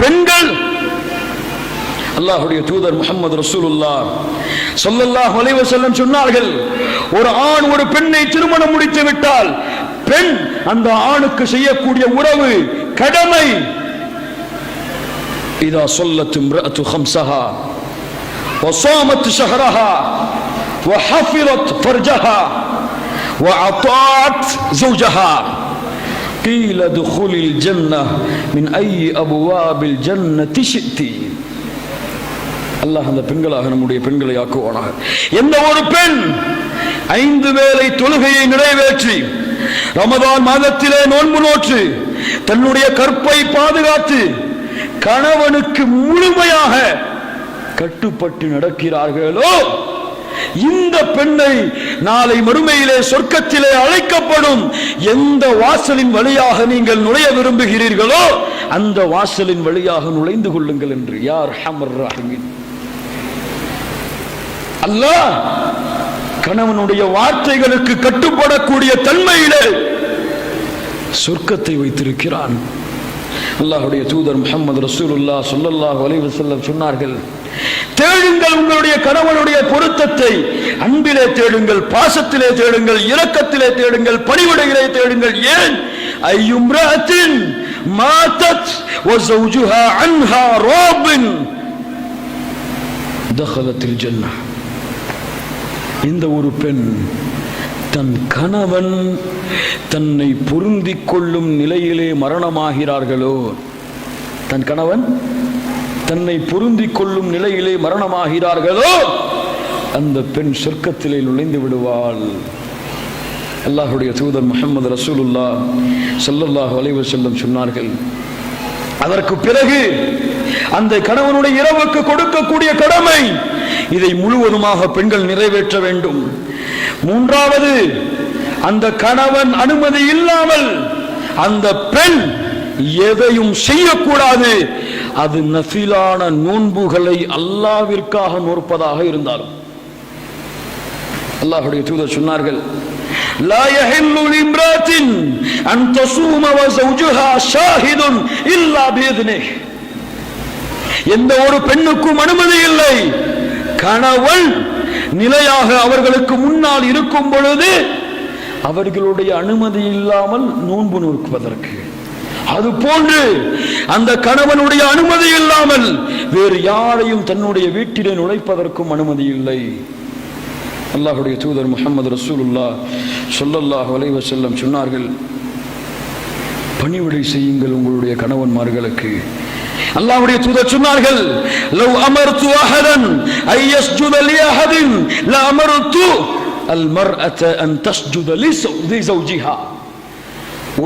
பெண்கள் அல்லாஹுடைய தூதர் முகமது ரசூலுல்லா சொல்லல்லாஹு அலைஹி வஸல்லம் சொன்னார்கள் ஒரு ஆண் ஒரு பெண்ணை திருமணம் முடித்து விட்டால் பெண் அந்த ஆணுக்கு செய்யக்கூடிய உறவு கடமை இதா சொல்லத் امرأة خمسها وصامت شهرها وحفظت فرجها وأطاعت زوجها قيل ادخل الجنة من أي أبواب الجنة شئت அல்லாஹ் அந்த பெண்களாக நம்முடைய பெண்களை ஆக்குவானாக எந்த ஒரு பெண் ஐந்து வேளை தொழுகையை நிறைவேற்றி ரமதான் மாதத்திலே நோன்பு நோற்று தன்னுடைய கற்பை பாதுகாத்து கணவனுக்கு முழுமையாக கட்டுப்பட்டு நடக்கிறார்களோ இந்த பெண்ணை நாளை மறுமையிலே சொர்க்கத்திலே அழைக்கப்படும். எந்த வாசலின் வழியாக நீங்கள் நுழைய விரும்புகிறீர்களோ அந்த வாசலின் வழியாக நுழைந்து கொள்ளுங்கள் என்று. யார் ஹமர் ராஹிமின். அல்லாஹ் கணவனுடைய வார்த்தைகளுக்கு கட்டுப்படக்கூடிய தன்மையிலே சொர்க்கத்தை வைத்திருக்கிறான். அல்லாஹுடைய தூதர் முகமது ரசூலுல்லா சொல்லல்லாஹ் அலைஹி செல்ல சொன்னார்கள் தேடுங்கள் உங்களுடைய கணவனுடைய பொருத்தத்தை அன்பிலே தேடுங்கள் பாசத்திலே தேடுங்கள் இரக்கத்திலே தேடுங்கள் பணிவிடையிலே தேடுங்கள் ஏன் ஐயும்ரஅத்தின் மாதத் وزوجها عنها راض دخلت الجنه இந்த ஒரு பெண் தன் கணவன் தன்னை பொருந்திக் கொள்ளும் நிலையிலே மரணமாகிறார்களோ தன் கணவன் தன்னை பொருந்திக் கொள்ளும் நிலையிலே மரணமாகிறார்களோ அந்த பெண் சொர்க்கத்திலே நுழைந்து விடுவாள். அல்லாஹுடைய தூதர் முகமது ரசூலுல்லா ஸல்லல்லாஹு வலைவர் செல்லும் சொன்னார்கள் அதற்கு பிறகு அந்த கணவனுடைய இரவுக்கு கொடுக்கக்கூடிய கடமை இதை முழுவதுமாக பெண்கள் நிறைவேற்ற வேண்டும். மூன்றாவது அந்த கணவன் அனுமதி இல்லாமல் அந்த பெண் எதையும் செய்யக்கூடாது அது நஃபிலான நோன்புகளை அல்லாவிற்காக நோற்பதாக இருந்தாலும் அல்லாஹுடைய தூதர் சொன்னார்கள் لا يحل لامرأة أن تصوم وزوجها شاهد إلا بإذنه எந்த ஒரு பெண்ணுக்கும் அனுமதி இல்லை கணவன் நிலையாக அவர்களுக்கு முன்னால் இருக்கும் பொழுது அவர்களுடைய அனுமதி இல்லாமல் நோன்பு நோக்குவதற்கு அது போன்று அந்த கணவனுடைய அனுமதி இல்லாமல் வேறு யாரையும் தன்னுடைய வீட்டிலே நுழைப்பதற்கும் அனுமதி இல்லை. அல்லாஹுடைய தூதர் முகமது ரசூலுல்லா சொல்லல்லாஹ் வலைவ செல்லம் சொன்னார்கள் பணிவிடை செய்யுங்கள் உங்களுடைய கணவன்மார்களுக்கு. அல்லாஹ்வுடைய தூதர் சொன்னார்கள் லவ் அமர்து அஹதன் ஐ லி அஹதின் ல அமர்து அல் மர்அத அன் தஸ்ஜுத லி ஜௌஜிஹா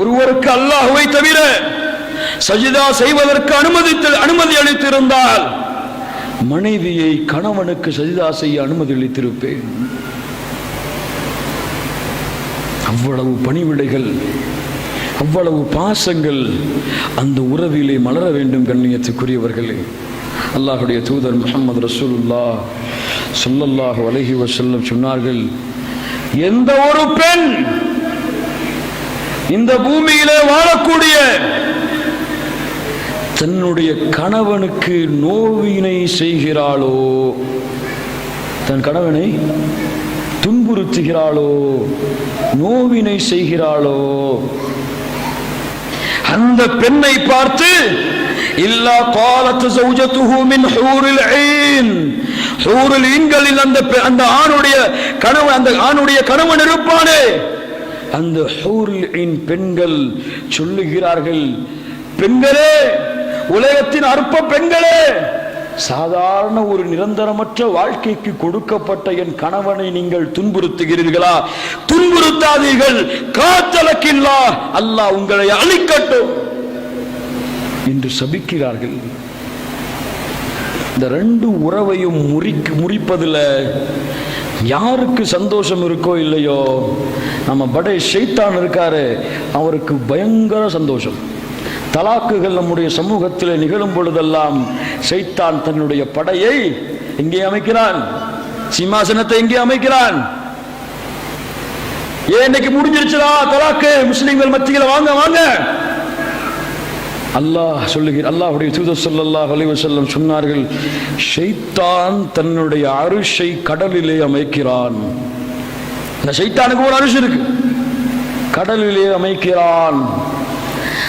ஒருவருக்கு அல்லாஹுவை தவிர சஜிதா செய்வதற்கு அனுமதித்து அனுமதி அளித்திருந்தால் மனைவியை கணவனுக்கு சஜிதா செய்ய அனுமதி அளித்திருப்பேன். அவ்வளவு பணிவிடைகள் அவ்வளவு பாசங்கள் அந்த உறவிலே மலர வேண்டும் கண்ணியத்துக்குரியவர்களே. அல்லாஹுடைய தூதர் முகமது ரசூலுல்லா சொல்லல்லாஹு அலஹி வசல்லம் சொன்னார்கள் எந்த ஒரு பெண் இந்த பூமியிலே வாழக்கூடிய தன்னுடைய கணவனுக்கு நோவினை செய்கிறாளோ தன் கணவனை துன்புறுத்துகிறாளோ நோவினை செய்கிறாளோ அந்த பெண்ணை பார்த்து இல்லா காலத்து சௌஜத்துஹுமின் ஹூரில் ஐன். ஹூரில் ஈன்களில் அந்த அந்த ஆணுடைய கணவன் அந்த ஆணுடைய கணவன் இருப்பானே. அந்த ஹூரில் பெண்கள் சொல்லுகிறார்கள் பெண்களே உலகத்தின் அற்ப பெண்களே சாதாரண ஒரு நிரந்தரமற்ற வாழ்க்கைக்கு கொடுக்கப்பட்ட என் கணவனை நீங்கள் துன்புறுத்துகிறீர்களா? துன்புறுத்தாதீர்கள். காத்தலக்கில்லா அல்லாஹ் உங்களை அழிக்கட்டும். என்று சபிக்கிறார்கள். இந்த ரெண்டு உறவையும் முறிக்கு முறிப்பதில் யாருக்கு சந்தோஷம் இருக்கோ இல்லையோ நம்ம படை ஷெய்தான் இருக்காரு அவருக்கு பயங்கர சந்தோஷம். தலாக்குகள் நம்முடைய சமூகத்தில் நிகழும் பொழுதெல்லாம் ஷைத்தான் தன்னுடைய படையை எங்கே அமைக்கிறான். சிம்மாசனத்தை எங்கே அமைக்கிறான். ஏன் இன்னைக்கு முடிஞ்சிருச்சுடா தலாக்கு? முஸ்லிம்கள் மத்தியில் வாங்க வாங்க. அல்லாஹ் சொல்லுகிறார் அல்லாஹுடைய தூதர் ஸல்லல்லாஹு அலைஹி வஸல்லம் சொன்னார்கள் ஷைத்தான் தன்னுடைய அருஷை கடலிலே அமைக்கிறான். இந்த ஷைத்தானுக்கு ஒரு அரிசி இருக்கு. கடலிலே அமைக்கிறான்.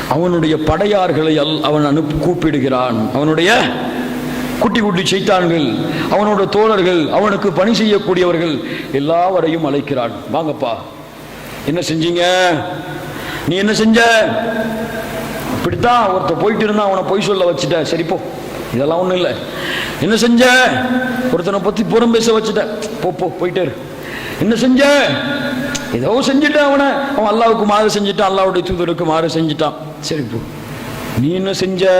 அவனுடைய படையார்களை அல் அவன் அனுப்பி கூப்பிடுகிறான். அவனுடைய குட்டி குட்டி சைத்தான்கள் அவனோட தோழர்கள் அவனுக்கு பணி செய்யக்கூடியவர்கள் எல்லாவரையும் அழைக்கிறான். வாங்கப்பா என்ன செஞ்சீங்க? நீ என்ன செஞ்ச? இப்படித்தான் ஒருத்த போயிட்டு இருந்தா அவனை பொய் சொல்ல வச்சுட்டேன். சரிப்போ இதெல்லாம் ஒன்றும் இல்லை. என்ன செஞ்ச? ஒருத்தனை பத்தி புறம் பேச வச்சுட்ட போ போ போயிட்டே என்ன செஞ்ச? ஏதோ செஞ்சுட்டான் அவனை. அவன் அல்லாவுக்கு மாறு செஞ்சுட்டான். அல்லாவுடைய தூதருக்கு மாறு செஞ்சுட்டான். சரி போ. நீ என்ன செஞ்ச?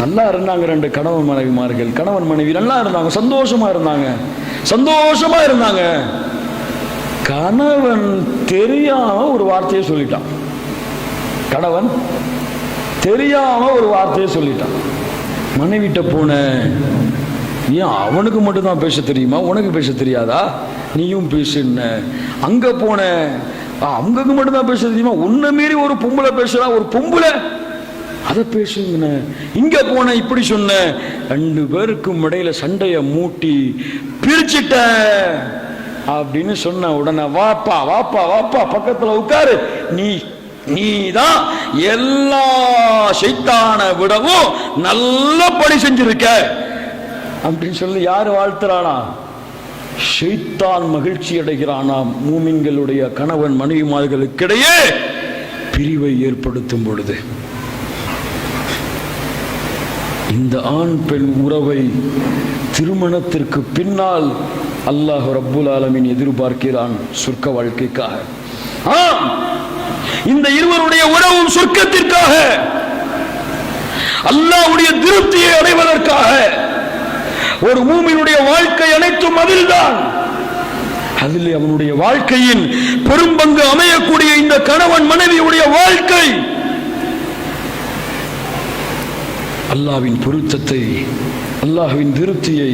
நல்லா இருந்தாங்க ரெண்டு கணவன் மனைவிமார்கள். கணவன் மனைவி நல்லா இருந்தாங்க. சந்தோஷமா இருந்தாங்க. சந்தோஷமா இருந்தாங்க. கணவன் தெரியாம ஒரு வார்த்தையை சொல்லிட்டான். கணவன் தெரியாம ஒரு வார்த்தையை சொல்லிட்டான். மனைவிட்ட போன ஏன் அவனுக்கு மட்டும்தான் பேச தெரியுமா? உனக்கு பேச தெரியாதா? நீயும் பேசுன அங்க போன ஆ, அவங்களுக்கு மட்டும்தான் பேச தெரியுமா? உன்னை மீறி ஒரு பொம்பளை பேசுறா ஒரு பொம்பளை. அதை பேசுங்க இங்க போன இப்படி சொன்ன. ரெண்டு பேருக்கும் இடையில சண்டைய மூட்டி பிரிச்சுட்ட. அப்படின்னு சொன்ன உடனே வாப்பா வாப்பா வாப்பா பக்கத்துல உட்காரு. நீ நீதான் எல்லா சைத்தான விடவும் நல்ல பணி செஞ்சிருக்க. அப்படின்னு சொல்லி யாரு வாழ்த்துறானா? ஷைத்தான் மகிழ்ச்சி அடைகிறானா மூமின்களுடைய கணவன் மனைவிமார்களுக்கிடையே பிரிவை ஏற்படுத்தும் பொழுது. இந்த ஆண் பெண் உறவை திருமணத்திற்கு பின்னால் அல்லாஹ் ரப்புல் ஆலமின் எதிர்பார்க்கிறான் சொர்க்க வாழ்க்கைக்காக. ஆம்! இந்த இருவருடைய உறவும் சொர்க்கத்திற்காக. அல்லாஹ்வுடைய திருப்தியை அடைவதற்காக. ஒரு மூமியினுடைய வாழ்க்கை அனைத்தும் அதில்தான். அதில் அவனுடைய வாழ்க்கையின் பெரும்பங்கு அமையக்கூடிய இந்த கணவன் மனைவியுடைய வாழ்க்கை. அல்லாஹ்வின் பொருத்தத்தை அல்லாஹ்வின் திருப்தியை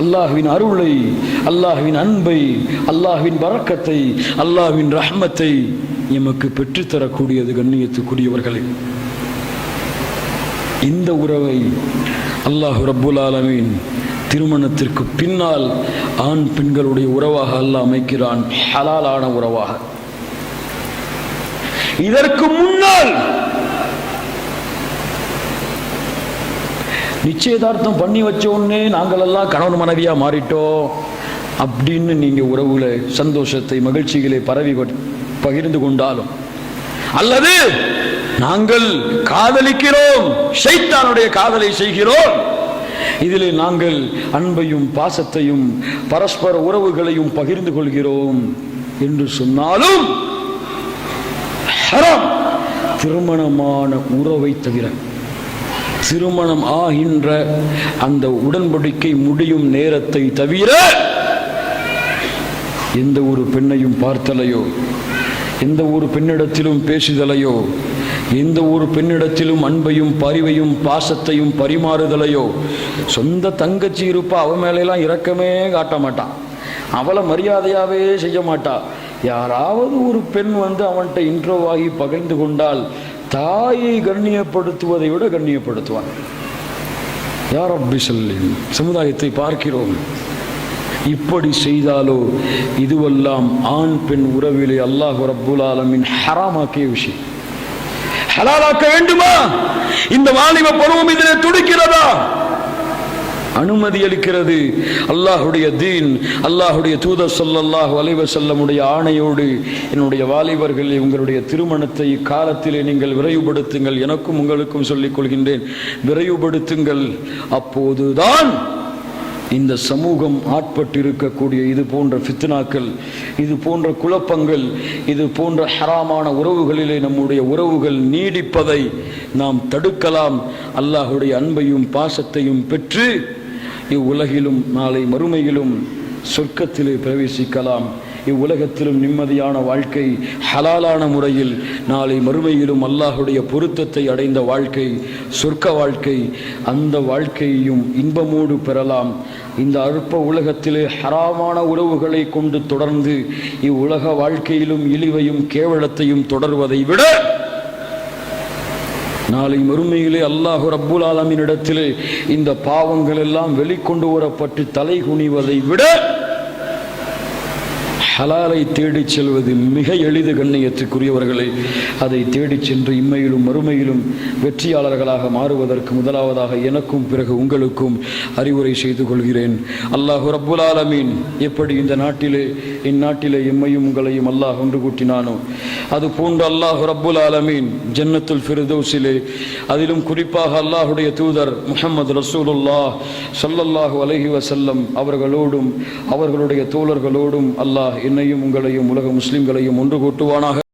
அல்லாஹுவின் அருளை அல்லாஹுவின் அன்பை அல்லாஹ்வின் பரக்கத்தை அல்லாஹுவின் ரஹ்மத்தை எமக்கு பெற்றுத்தரக்கூடியது கண்ணியத்துக்குரியவர்களே. இந்த உறவை அல்லாஹ் ரப்புல் ஆலமீன் திருமணத்திற்கு பின்னால் ஆண் பெண்களுடைய உறவாக அல்லாஹ் அமைக்கிறான். ஹலாலான உறவாக. இதற்கு முன்னால் நிச்சயதார்த்தம் பண்ணி வச்ச உடனே நாங்கள் எல்லாம் கணவன் மனைவியா மாறிட்டோம். அப்படின்னு நீங்க உறவுல சந்தோஷத்தை மகிழ்ச்சிகளை பரவி பகிர்ந்து கொண்டாலும். அல்லது நாங்கள் காதலிக்கிறோம் சைத்தானுடைய காதலை செய்கிறோம். இதில் நாங்கள் அன்பையும் பாசத்தையும் பரஸ்பர உறவுகளையும் பகிர்ந்து கொள்கிறோம் என்று சொன்னாலும் திருமணமான உறவை தவிர திருமணம் ஆகின்ற அந்த உடன்படிக்கை முடியும் நேரத்தை தவிர எந்த ஒரு பெண்ணையும் பார்த்தலையோ எந்த ஒரு பெண்ணிடத்திலும் பேசுதலையோ? எந்த ஒரு பெண்ணிடத்திலும் அன்பையும் பரிவையும் பாசத்தையும் பரிமாறுதலையோ? சொந்த தங்கச்சி இருப்பா அவ மேலெல்லாம் இரக்கமே காட்ட மாட்டான் அவளை மரியாதையாவே செய்ய மாட்டா. யாராவது ஒரு பெண் வந்து அவன்கிட்ட இன்ட்ரோவாகி பகிர்ந்து கொண்டால் தாயை கண்ணியப்படுத்துவதை விட கண்ணியப்படுத்துவான். யார் அப்படி சொல்லி சமுதாயத்தை பார்க்கிறோம். இப்படி செய்தாலோ இதுவெல்லாம் ஆண் பெண் உறவிலே அல்லாஹ் ரப்புல் ஆலமின் ஹராமாக்கிய விஷயம். ஹலாலாக்க வேண்டுமா? இந்த வாலிப பருவம் இதில் துடிக்கிறதா? அனுமதி அளிக்கிறது அல்லாஹுடைய தீன் அல்லாஹுடைய தூதர் சொல்லல்லாஹ் அலைஹி செல்லமுடைய ஆணையோடு என்னுடைய வாலிபர்கள் உங்களுடைய திருமணத்தை காலத்திலே நீங்கள் விரைவுபடுத்துங்கள் எனக்கும் உங்களுக்கும் சொல்லிக் கொள்கின்றேன். விரைவுபடுத்துங்கள். அப்போதுதான் இந்த சமூகம் ஆட்பட்டிருக்கக்கூடிய இது போன்ற ஃபித்னாக்கள் இது போன்ற குழப்பங்கள் இது போன்ற ஹராமான உறவுகளிலே நம்முடைய உறவுகள் நீடிப்பதை நாம் தடுக்கலாம். அல்லாஹுடைய அன்பையும் பாசத்தையும் பெற்று இவ்வுலகிலும் நாளை மறுமையிலும் சொர்க்கத்திலே பிரவேசிக்கலாம். இவ்வுலகத்திலும் நிம்மதியான வாழ்க்கை ஹலாலான முறையில் நாளை மறுமையிலும் அல்லாஹுடைய பொருத்தத்தை அடைந்த வாழ்க்கை சொர்க்க வாழ்க்கை அந்த வாழ்க்கையையும் இன்பமோடு பெறலாம். இந்த அற்ப உலகத்திலே ஹராமான உறவுகளை கொண்டு தொடர்ந்து இவ்வுலக வாழ்க்கையிலும் இழிவையும் கேவலத்தையும் தொடர்வதை விட நாளை மறுமையிலே அல்லாஹு ரப்புல் ஆலமின் இடத்திலே இந்த பாவங்கள் எல்லாம் வெளிக்கொண்டு வரப்பட்டு தலை குனிவதை விட ஹலாலை தேடிச் செல்வது மிக எளிது கண்ணியத்துக்குரியவர்களே அதை தேடிச் சென்று இம்மையிலும் மறுமையிலும் வெற்றியாளர்களாக மாறுவதற்கு முதலாவதாக எனக்கும் பிறகு உங்களுக்கும் அறிவுரை செய்து கொள்கிறேன். அல்லாஹு ரப்புல் ஆலமீன் எப்படி இந்த நாட்டிலே இந்நாட்டிலே எம்மையும் உங்களையும் அல்லாஹ் ஒன்று கூட்டினானோ அது போன்று அல்லாஹு ரப்புல் ஆலமீன் ஜன்னத்துல் ஃபிரதோசிலே அதிலும் குறிப்பாக அல்லாஹுடைய தூதர் முகமது ரசூலுல்லா சல்லல்லாஹு அலஹி வசல்லம் அவர்களோடும் அவர்களுடைய தோழர்களோடும் அல்லாஹ் என்னையும் உங்களையும் உலக முஸ்லிம்களையும் ஒன்று கூட்டுவானாக.